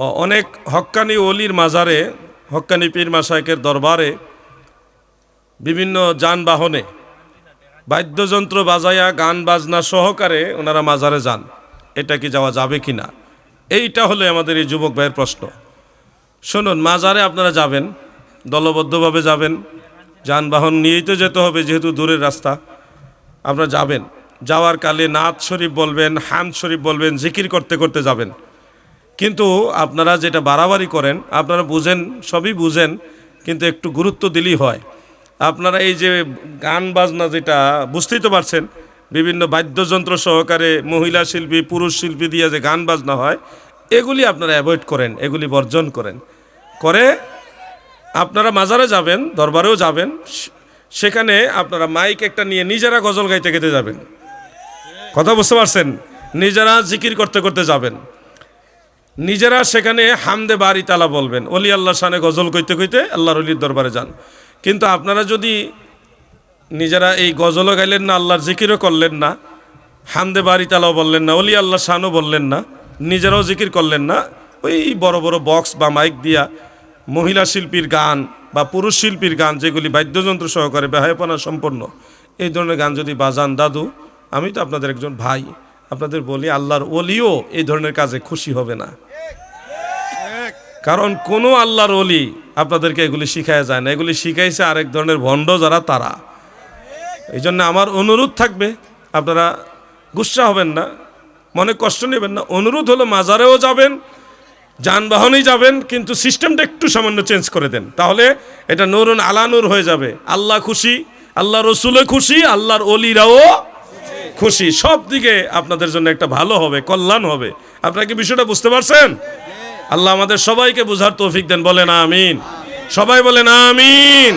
অনেক হক্কানি অলির মাজারে, হক্কানি পীর মাসায়কের দরবারে বিভিন্ন যানবাহনে বাদ্যযন্ত্র বাজায়া, গান বাজনা সহকারে ওনারা মাজারে যান। এটা কি যাওয়া যাবে কি না? এইটা হলে আমাদের এই যুবক ভাইয়ের প্রশ্ন। শুনুন, মাজারে আপনারা যাবেন, দলবদ্ধভাবে যাবেন, যানবাহন নিয়েই তো যেতে হবে, যেহেতু দূরের রাস্তা। আপনারা যাবেন, যাওয়ার কালে নাথ শরীফ বলবেন হান শরীফ বলবেন, জিকির করতে করতে যাবেন। কিন্তু আপনারা যেটা বাড়াবাড়ি করেন, আপনারা বুঝেন, সবই বুঝেন, কিন্তু একটু গুরুত্ব দিলেই হয়। আপনারা এই যে গান বাজনা যেটা, বুঝতেই তো পারছেন, বিভিন্ন বাদ্যযন্ত্র সহকারে মহিলা শিল্পী, পুরুষ শিল্পী দিয়ে যে গান বাজনা হয়, এগুলি আপনারা অ্যাভয়েড করেন, এগুলি বর্জন করেন। করে আপনারা মাজারে যাবেন, দরবারেও যাবেন সেখানে আপনারা মাইক একটা নিয়ে নিজেরা গজল গাইতে গেতে যাবেন। কথা বুঝতে পারছেন? নিজেরা জিকির করতে করতে যাবেন। নিজেরা সেখানে হামদে বাড়ি তালা বলবেন। অলি আল্লাহ শানে গজল কইতে কইতে আল্লাহর অলির দরবারে যান। কিন্তু আপনারা যদি নিজেরা এই গজলও গাইলেন না, আল্লাহর জিকিরও করলেন না, হামদে বাড়ি তালাও বললেন না, অলি আল্লাহ শানও বললেন না, নিজেরাও জিকির করলেন না, ওই বড় বড় বক্স বা মাইক দিয়া মহিলা শিল্পীর গান বা পুরুষ শিল্পীর গান যেগুলি বাদ্যযন্ত্র সহকারে বেহায়পনা সম্পন্ন, এই ধরনের গান যদি বাজান, দাদু, আমি তো আপনাদের একজন ভাই, আপনাদের বলি আল্লাহর অলিও এই ধরনের কাজে খুশি হবে না। কারণ কোনো আল্লাহর অলি আপনাদেরকে এগুলি শিখায় যায় না। এগুলি শিখাইছে আরেক ধরনের ভণ্ড যারা তারা। এই জন্য আমার অনুরোধ থাকবে, আপনারা গুসা হবেন না, মনে কষ্ট নেবেন না। অনুরোধ হলো মাজারেও যাবেন, যানবাহনেই যাবেন, কিন্তু সিস্টেমটা একটু সামান্য চেঞ্জ করে দেন। তাহলে এটা নুরুন আলানুর হয়ে যাবে। আল্লাহ খুশি, আল্লাহ রসুলে খুশি, আল্লাহর অলিরাও খুশি। সব দিকে আপনাদের জন্য একটা ভালো হবে, কল্যাণ হবে। আপনারা কি বিষয়টা বুঝতে পারছেন? আল্লাহ আমাদের সবাইকে বুঝার তৌফিক দেন বলেন আমিন। সবাই বলেন আমিন।